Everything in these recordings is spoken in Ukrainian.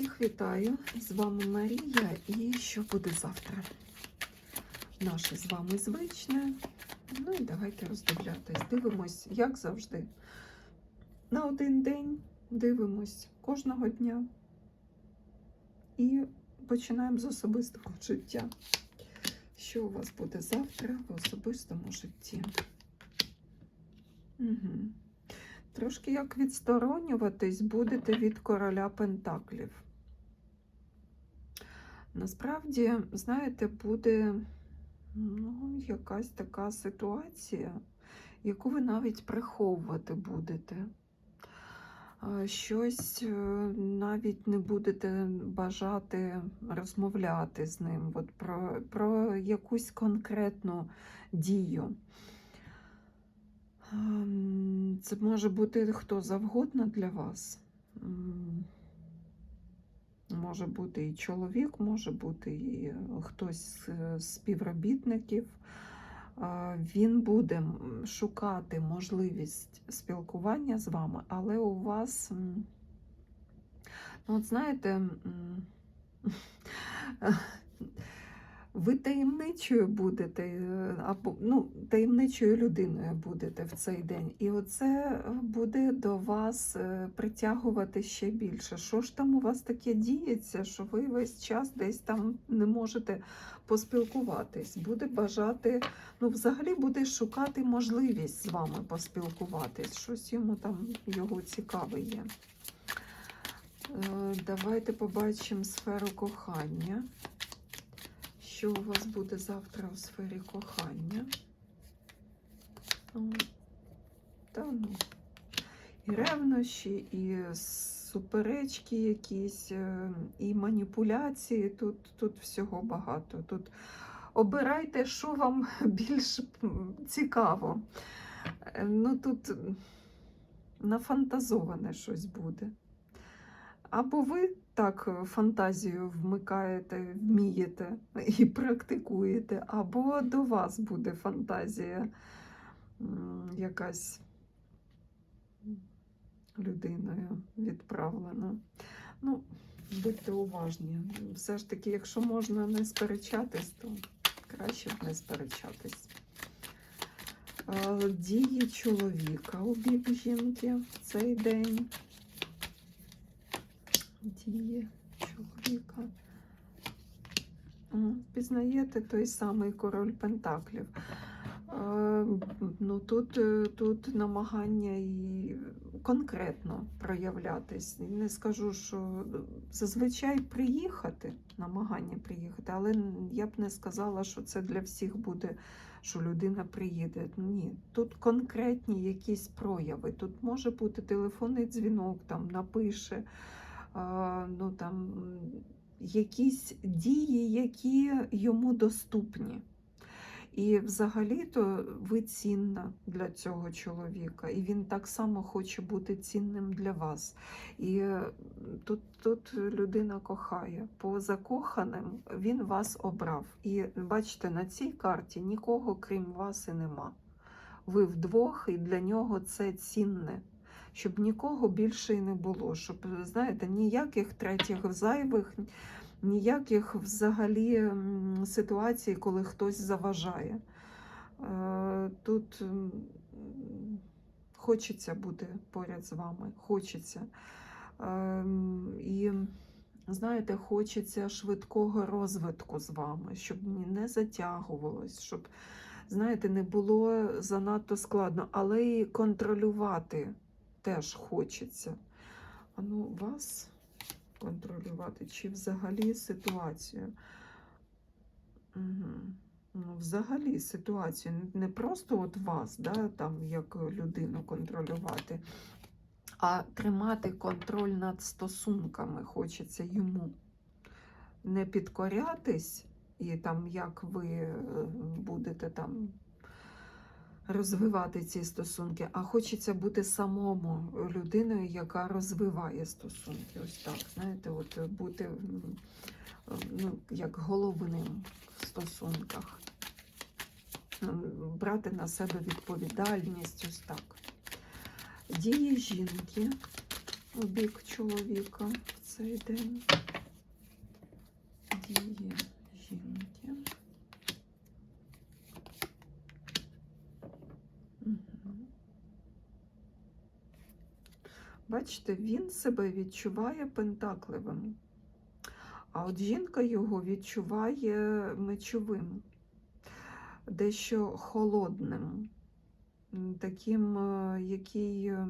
Всіх вітаю! З вами Марія і що буде завтра? Наше з вами звичне. Ну і давайте роздивлятись. Дивимось, як завжди. На один день дивимось кожного дня. І починаємо з особистого життя. Що у вас буде завтра в особистому житті? Угу. Трошки як відсторонюватись будете від короля Пентаклів. Насправді, знаєте, буде ну, якась така ситуація, яку ви навіть приховувати будете. Щось е, навіть не будете бажати розмовляти з ним от про, про якусь конкретну дію. Ем, Це може бути хто завгодно для вас. Може бути і чоловік, може бути і хтось з з співробітників. Він буде шукати можливість спілкування з вами, але у вас, ну, от знаєте, ви таємничою будете, е, або ну, таємничою людиною будете в цей день. І оце буде до вас е, притягувати ще більше. Що ж там у вас таке діється, що ви весь час десь там не можете поспілкуватись? Буде бажати, ну, взагалі буде шукати можливість з вами поспілкуватись. Щось йому там його цікаве є. Е, Давайте побачимо сферу кохання. Що у вас буде завтра у сфері кохання? Та ну. І ревнощі, і суперечки якісь, е, і маніпуляції. Тут, тут всього багато. Тут обирайте, що вам більш цікаво. Е, Ну тут нафантазоване щось буде. Або ви так е, фантазію вмикаєте, вмієте і практикуєте, або до вас буде фантазія якась людиною відправлена. Ну, будьте уважні. Все ж таки, якщо можна не сперечатись, то краще б не сперечатись. Е, Дії чоловіка у бік жінки в цей день дії чоловіка. Пізнаєте той самий король Пентаклів. Е, Ну, тут, е, тут намагання і конкретно проявлятись. Не скажу, що зазвичай приїхати, намагання приїхати, але я б не сказала, що це для всіх буде, що людина приїде. Ні, тут конкретні якісь прояви. Тут може бути телефонний дзвінок, там напише ну, там, якісь дії, які йому доступні. І взагалі-то ви цінна для цього чоловіка, і він так само хоче бути цінним для вас. І тут, тут людина кохає. По закоханим він вас обрав. І бачите, на цій карті нікого крім вас і нема. Ви вдвох, і для нього це цінне щоб нікого більше і не було, щоб, знаєте, ніяких третіх зайвих, ніяких взагалі ситуацій, коли хтось заважає. Е, Тут хочеться бути поряд з вами, хочеться. Ем, І, знаєте, хочеться швидкого розвитку з вами, щоб не затягувалось, щоб, знаєте, не було занадто складно, але і контролювати теж хочеться. А ну, вас контролювати, чи взагалі ситуацію? Угу. Ну, взагалі ситуацію. Не просто от вас, да, там, як людину контролювати, а тримати контроль над стосунками хочеться йому. Не підкорятись, і там, як ви е, будете там розвивати ці стосунки, а хочеться бути самому людиною, яка розвиває стосунки. Ось так, знаєте, от бути ну, як головним в стосунках, брати на себе відповідальність, ось так. Дії жінки у бік чоловіка в цей день. Дії жінки. Бачите, він себе відчуває пентакливим, а от жінка його відчуває мечовим, дещо холодним, таким, е, який е,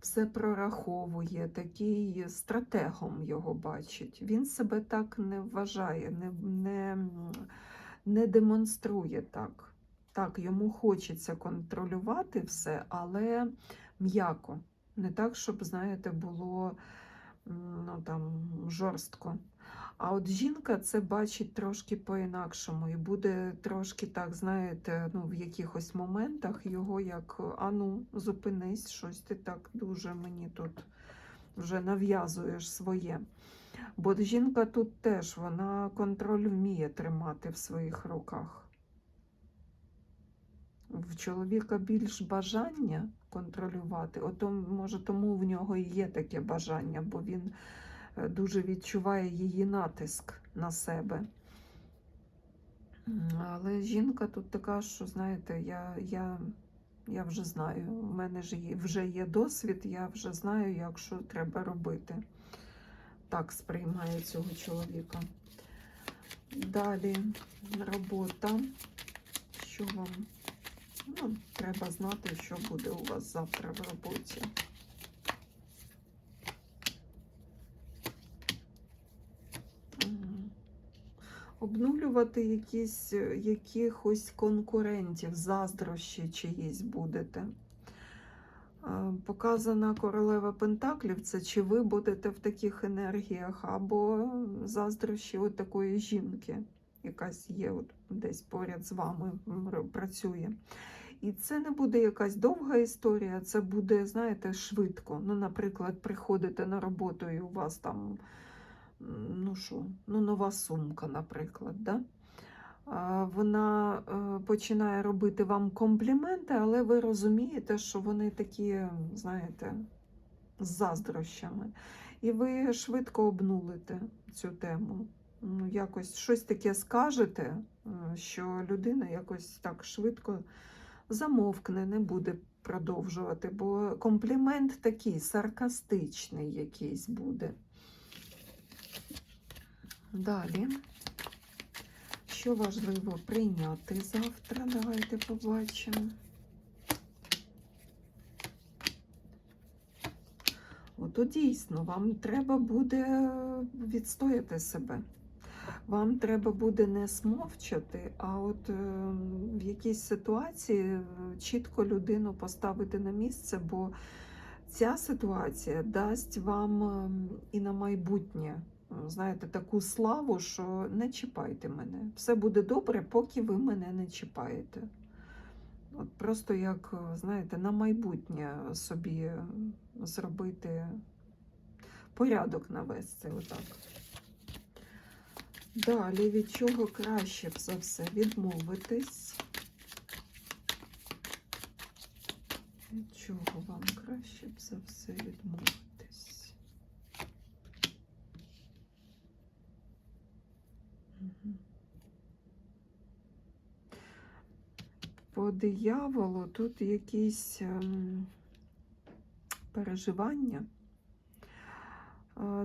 все прораховує, такий стратегом його бачить. Він себе так не вважає, не, не, не демонструє так. Так, йому хочеться контролювати все, але м'яко. Не так, щоб, знаєте, було ну, там, жорстко. А от жінка це бачить трошки по-інакшому і буде трошки так, знаєте, ну, в якихось моментах його як ану, зупинись, щось ти так дуже мені тут вже нав'язуєш своє. Бо жінка тут теж вона контроль вміє тримати в своїх руках. В чоловіка більш бажання контролювати, ото, може, тому в нього і є таке бажання, бо він е, дуже відчуває її натиск на себе. Але жінка тут така, що знаєте, я, я, я вже знаю, в мене ж є, вже є досвід, я вже знаю, як що треба робити. Так сприймає цього чоловіка. Далі робота. Треба знати, що буде у вас завтра в роботі. Обнулювати якісь, якихось конкурентів, заздрощі чиїсь будете. Е, Показана королева Пентаклів, це чи ви будете в таких енергіях, або заздрощі от такої жінки, якась є от десь поряд з вами працює. І це не буде якась довга історія, це буде, знаєте, швидко. Ну, наприклад, приходите на роботу і у вас там, ну що, ну, нова сумка, наприклад. Да? Вона е, починає робити вам компліменти, але ви розумієте, що вони такі, знаєте, з заздрощами. І ви швидко обнулите цю тему. Ну, якось щось таке скажете, е, що людина якось так швидко замовкне, не буде продовжувати, бо комплімент такий саркастичний якийсь буде. Далі. Що важливо прийняти завтра? Давайте побачимо. Ото дійсно, вам треба буде відстояти себе. Вам треба буде не смовчати, а от е, в якійсь ситуації е, чітко людину поставити на місце, бо ця ситуація дасть вам е, і на майбутнє, знаєте, таку славу, що не чіпайте мене. Все буде добре, поки ви мене не чіпаєте. От просто як, знаєте, на майбутнє собі зробити порядок навести. Отак. Далі, від чого краще б за все відмовитись? Від чого вам краще б за все відмовитись? По дияволу тут якісь ем, переживання.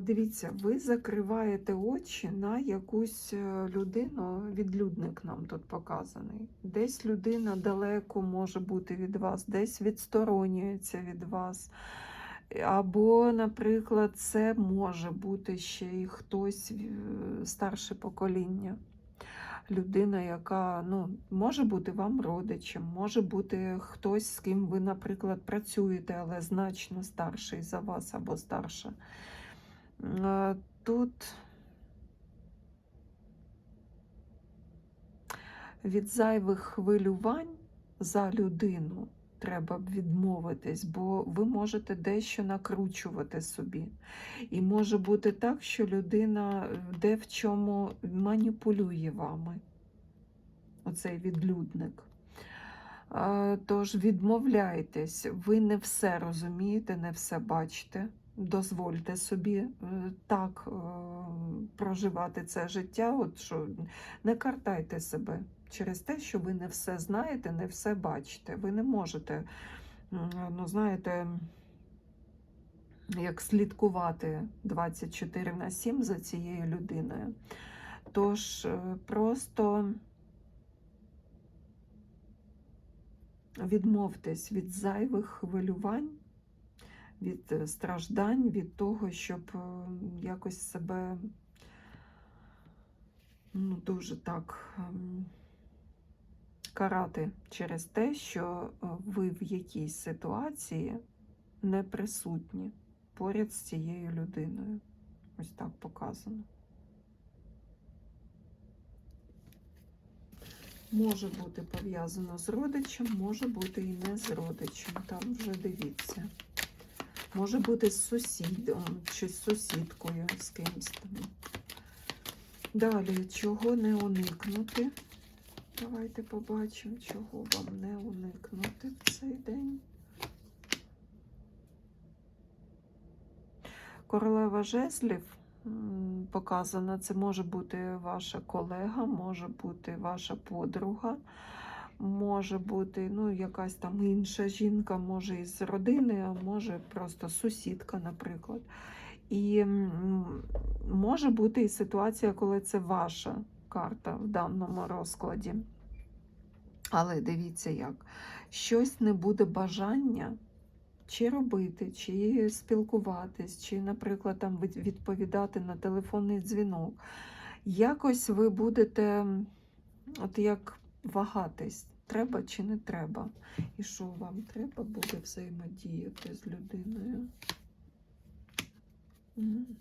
Дивіться, ви закриваєте очі на якусь е, людину, відлюдник нам тут показаний. Десь людина далеко може бути від вас, десь відсторонюється від вас. Або, наприклад, це може бути ще й хтось е, старше покоління. Людина, яка ну, може бути вам родичем, може бути хтось, з ким ви, наприклад, працюєте, але значно старший за вас або старша. Е, Тут від зайвих хвилювань за людину треба б відмовитись, бо ви можете дещо накручувати собі. І може бути так, що людина де в чому маніпулює вами, оцей відлюдник. Е, Тож відмовляйтесь, ви не все розумієте, не все бачите. Дозвольте собі е, так е, проживати це життя, от що не картайте себе через те, що ви не все знаєте, не все бачите. Ви не можете, ну знаєте, як слідкувати 24 на 7 за цією людиною. Тож е, просто відмовтесь від зайвих хвилювань, від е, страждань, від того, щоб е, якось себе ну, дуже так ем, карати через те, що е, ви в якійсь ситуації не присутні поряд з цією людиною. Ось так показано. Може бути пов'язано з родичем, може бути і не з родичем. Там вже дивіться. Може бути з сусідом чи з сусідкою з кимсь там. Далі, чого не уникнути? Давайте побачимо, чого вам не уникнути в цей день. Королева жезлів показана, це може бути ваша колега, може бути ваша подруга, може бути ну, якась там інша жінка, може із родини, а може просто сусідка, наприклад. І може бути і ситуація, коли це ваша карта в даному розкладі. Але дивіться як. Щось не буде бажання чи робити, чи спілкуватись, чи, наприклад, там відповідати на телефонний дзвінок. Якось ви будете от як вагатись, треба чи не треба. І що вам треба буде взаємодіяти з людиною? Мгм.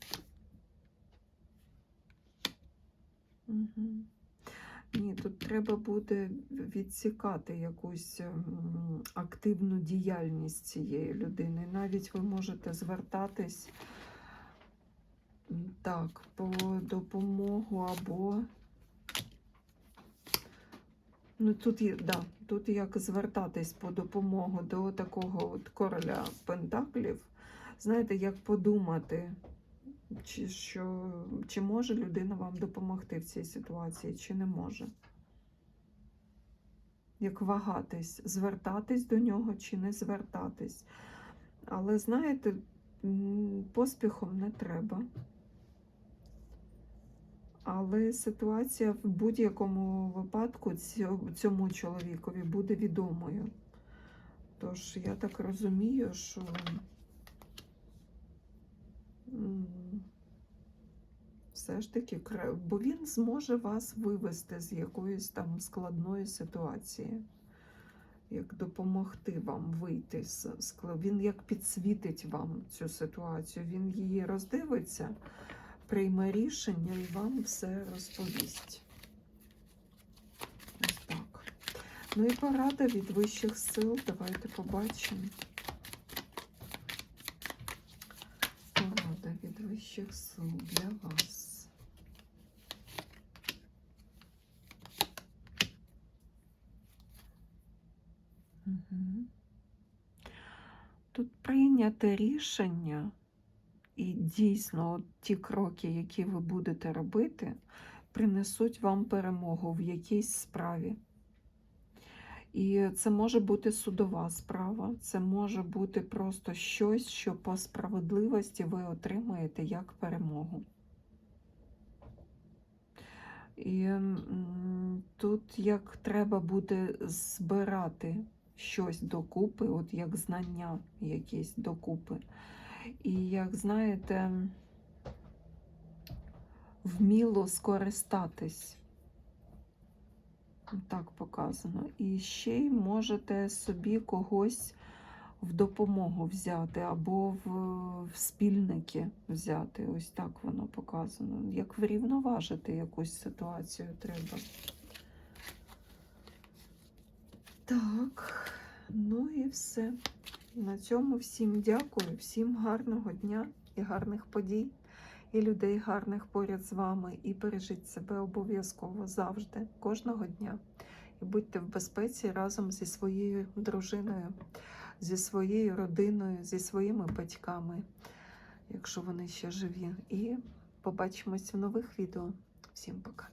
Ні, тут треба буде відсікати якусь активну діяльність цієї людини. Навіть ви можете звертатись так, по допомогу або. Ну, тут, є- да, тут як звертатись по допомогу до такого от короля Пентаклів. Знаєте, як подумати, чи, що, чи може людина вам допомогти в цій ситуації, чи не може. Як вагатись, звертатись до нього чи не звертатись. Але знаєте, поспіхом не треба. Але ситуація в будь-якому випадку цьому чоловікові буде відомою. Тож я так розумію, що все ж таки, бо він зможе вас вивести з якоїсь там складної ситуації, як допомогти вам вийти з скла- Він як підсвітить вам цю ситуацію, він її роздивиться, прийме рішення і вам все розповість. Ось так. Ну і порада від вищих сил. Давайте побачимо. Порада від вищих сил для вас. Тут прийняте рішення, і дійсно ті кроки, які ви будете робити, принесуть вам перемогу в якійсь справі. І це може бути судова справа, це може бути просто щось, що по справедливості ви отримаєте як перемогу. І тут як треба буде збирати щось докупи, от як знання якісь докупи. І як знаєте, вміло скористатись. Так показано. І ще й можете собі когось в допомогу взяти або в, в спільники взяти. Ось так воно показано. Як врівноважити якусь ситуацію треба. Так, ну і все. На цьому всім дякую, всім гарного дня і гарних подій, і людей гарних поряд з вами. І бережіть себе обов'язково завжди, кожного дня. І будьте в безпеці разом зі своєю дружиною, зі своєю родиною, зі своїми батьками. якщо вони ще живі. І побачимось в нових відео. Всім пока.